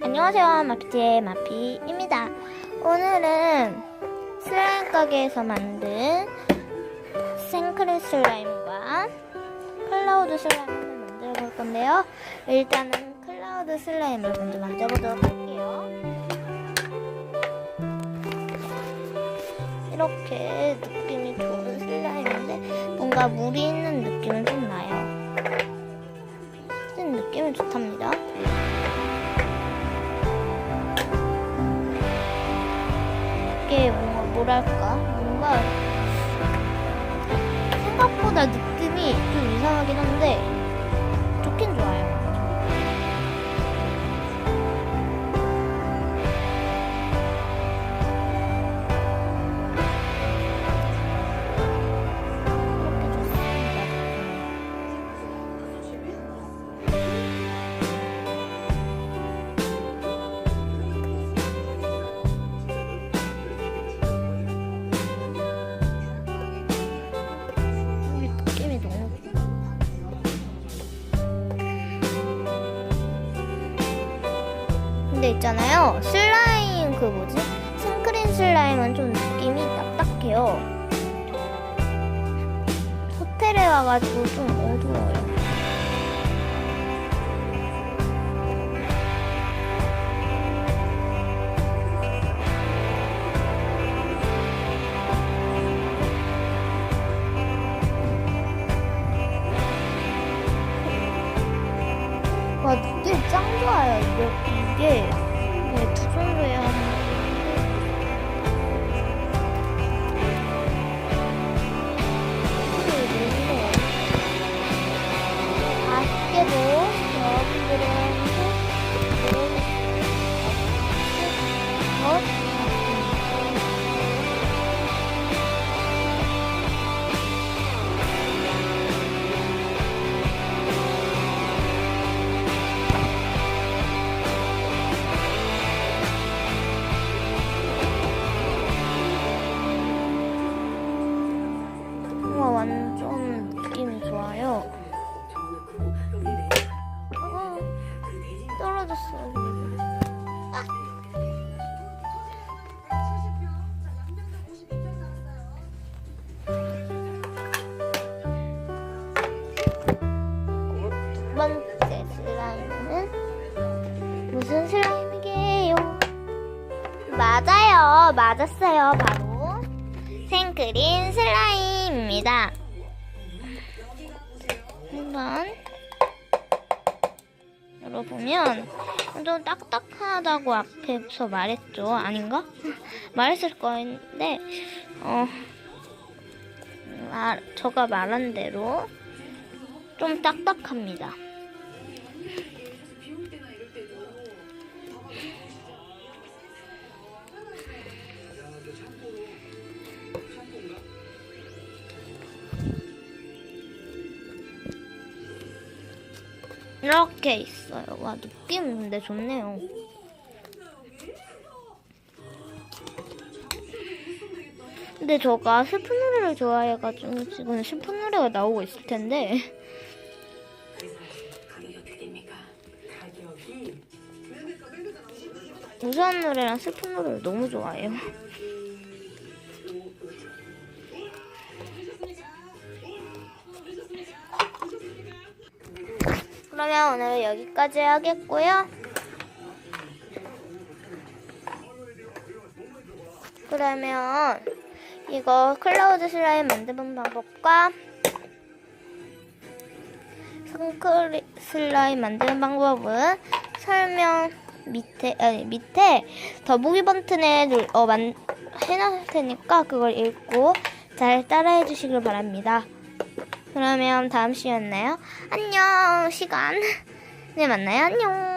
안녕하세요 마피티의 마피입니다. 오늘은 슬라임 가게에서 만든 생크림 슬라임과 클라우드 슬라임을 만들어 볼 건데요. 일단은 클라우드 슬라임을 먼저 만들어 보도록 할게요. 이렇게 느낌이 좋은 슬라임인데 뭔가 물이 있는 느낌은 이게 뭔가 뭐랄까? 뭔가 생각보다 느낌이 좀 이상하긴 한데 근데 있잖아요. 슬라임 그 뭐지? 생크림 슬라임은 좀 느낌이 딱딱해요. 호텔에 와가지고 좀 어두워요. 와 느낌 짱 좋아요. 이게 이게 네, 두 종류의 한 떨어졌어. 아. 두 번째 슬라임은 무슨 슬라임이게요? 맞아요, 맞았어요, 바로 생크림 슬라임입니다. 한번 열어보면 좀 딱딱하다고 앞에서 말했죠. 아닌가? 말했을 거인데 어 말, 제가 말한 대로 좀 딱딱합니다. 이렇게 있어요. 와 느낌 근데 좋네요. 근데 제가 슬픈 노래를 좋아해가지고 지금 슬픈 노래가 나오고 있을 텐데 우수한 노래랑 슬픈 노래를 너무 좋아해요. 그러면 오늘 여기까지 하겠고요. 그러면 이거 클라우드 슬라임 만드는 방법과 선크림 슬라임 만드는 방법은 설명 밑에 아니 밑에 더보기 버튼에 눌, 어, 만, 해놓을 테니까 그걸 읽고 잘 따라해 주시길 바랍니다. 그러면 다음 시간나요. 안녕 시간. 네 만나요. 안녕